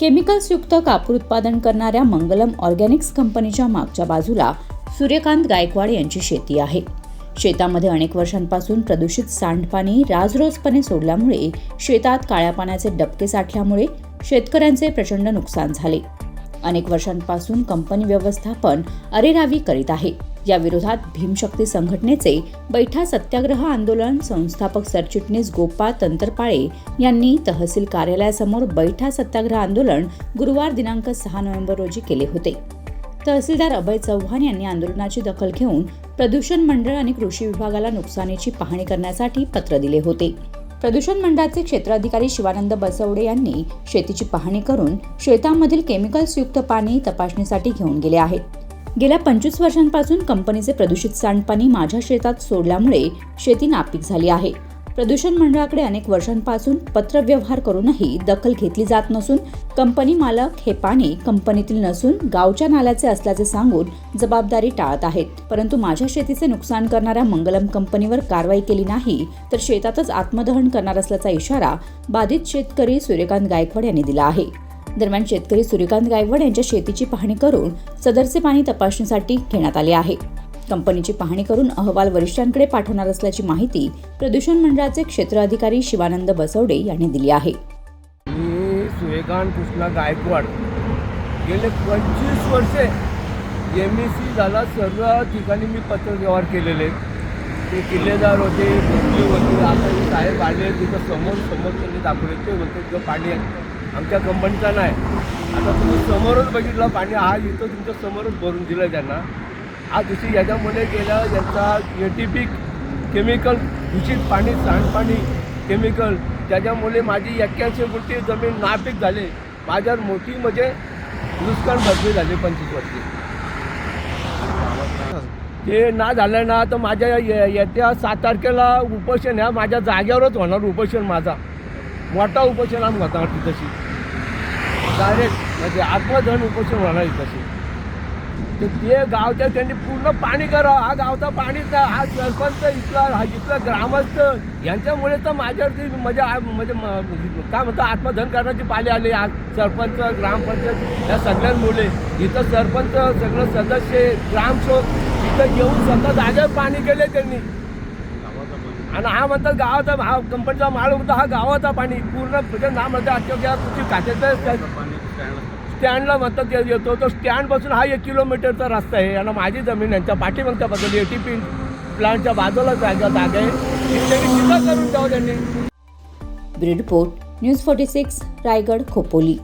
केमिकल्सयुक्त कापूर उत्पादन करणाऱ्या मंगलम ऑर्गॅनिक्स कंपनीच्या मागच्या बाजूला सूर्यकांत गायकवाड यांची शेती आहे. शेतामध्ये अनेक वर्षांपासून प्रदूषित सांडपाणी राजरोजपणे सोडल्यामुळे शेतात काळ्या पाण्याचे डबके साठल्यामुळे शेतकऱ्यांचे प्रचंड नुकसान झाले. अनेक वर्षांपासून कंपनी व्यवस्थापन अरेरावी करीत आहे. या विरोधात भीमशक्ती संघटनेचे बैठा सत्याग्रह आंदोलन संस्थापक सरचिटणीस गोपाळ तंत्रपाळे यांनी तहसील कार्यालयासमोर बैठा सत्याग्रह आंदोलन गुरुवार दिनांक सहा नोव्हेंबर रोजी केले होते. तहसीलदार अभय चव्हाण यांनी आंदोलनाची दखल घेऊन प्रदूषण मंडळ आणि कृषी विभागाला नुकसानीची पाहणी करण्यासाठी पत्र दिले होते. प्रदूषण मंडळाचे क्षेत्राधिकारी शिवानंद बसवडे यांनी शेतीची पाहणी करून शेतामधील केमिकल्सयुक्त पाणी तपासणीसाठी घेऊन गेले आहेत. गेल्या पंचवीस वर्षांपासून कंपनीचे प्रदूषित सांडपाणी माझ्या शेतात सोडल्यामुळे शेती नापीक झाली आहे. प्रदूषण मंडळाकडे अनेक वर्षांपासून पत्रव्यवहार करूनही दखल घेतली जात नसून कंपनी मालक हे पाणी कंपनीतील नसून गावच्या नाल्याचे असल्याचे सांगून जबाबदारी टाळत आहेत. परंतु माझ्या शेतीचे नुकसान करणाऱ्या मंगलम कंपनीवर कारवाई केली नाही तर शेतातच आत्मदहन करणार असल्याचा इशारा बाधित शेतकरी सूर्यकांत गायकवाड यांनी दिला आहे. दरम्यान शेतकरी सूर्यकांत गायकवाड यांच्या शेतीची पाहणी करून सदरचे पाणी तपासणीसाठी घेण्यात आले आहे. कंपनीची पाहणी करून अहवाल वरिष्ठांकडे पाठवणार असल्याची माहिती प्रदूषण मंडळाचे क्षेत्र अधिकारी शिवानंद बसवडे यांनी दिली आहे. मी सूर्यकांत कृष्णा गायकवाड गेले पंचवीस वर्षे एम एस सी झाला. सर्व ठिकाणी मी पत्रव्यवहार केलेले. ते किल्लेदार होते होते आता साहेब आले तिथं समोर समोर त्यांनी दाखवले. ते म्हणते तिथं पाणी आहे. आमच्या कंपनीचा नाही. आता तुम्ही समोरच बघितलं पाणी आज इथं तुमच्या समोरच भरून दिलं त्यांना. आज दुसरी याच्यामध्ये गेल्या यांचा एटीपिक केमिकल दूषित पाणी सांडपाणी केमिकल त्याच्यामुळे माझी एक्क्याऐंशी गुंठी जमीन नापीक झाली. माझ्यावर मोठी म्हणजे नुकसान भरपूर झाले पंचवीस वर्षी. ते ना झालं ना तर माझ्या ये- येत्या सात तारखेला उपोषण ह्या माझ्या जाग्यावरच होणार उपोषण माझा. मोठा उपोषण आम घाता तशी. डायरेक्ट म्हणजे आत्मधन उपोषण होणार आहे तशी. तर ते गावच्या त्यांनी पूर्ण पाणी करावं हा गावचा पाणीच हा सरपंच इथला हा इथला ग्रामस्थ यांच्यामुळे तर माझ्यावरती म्हणजे म्हणजे म- काय म्हणतो आत्मधन करण्याची पाली आली. आज सरपंच ग्रामपंचायत या सगळ्यांमुळे. इथं सरपंच सगळं सदस्य ग्रामसेवक इथं येऊन स्वतः जागेवर पाणी केले त्यांनी. आणि हा म्हणतात गावाचा हा कंपनीचा माल होता हा गावाचा पाणी. पूर्ण म्हणजे ना म्हणतात आजच्या तुझी काचेचं स्टँडला म्हणतात ते येतो. तो स्टँडपासून हा एक किलोमीटरचा रस्ता आहे. आणि माझी जमीन यांच्या पाठीमागच्या बाजूला टी पी प्लांटच्या बाजूला जागा जागा आहे. करून ठेवा त्यांनी. Bridport news forty six Raigad Khopoli.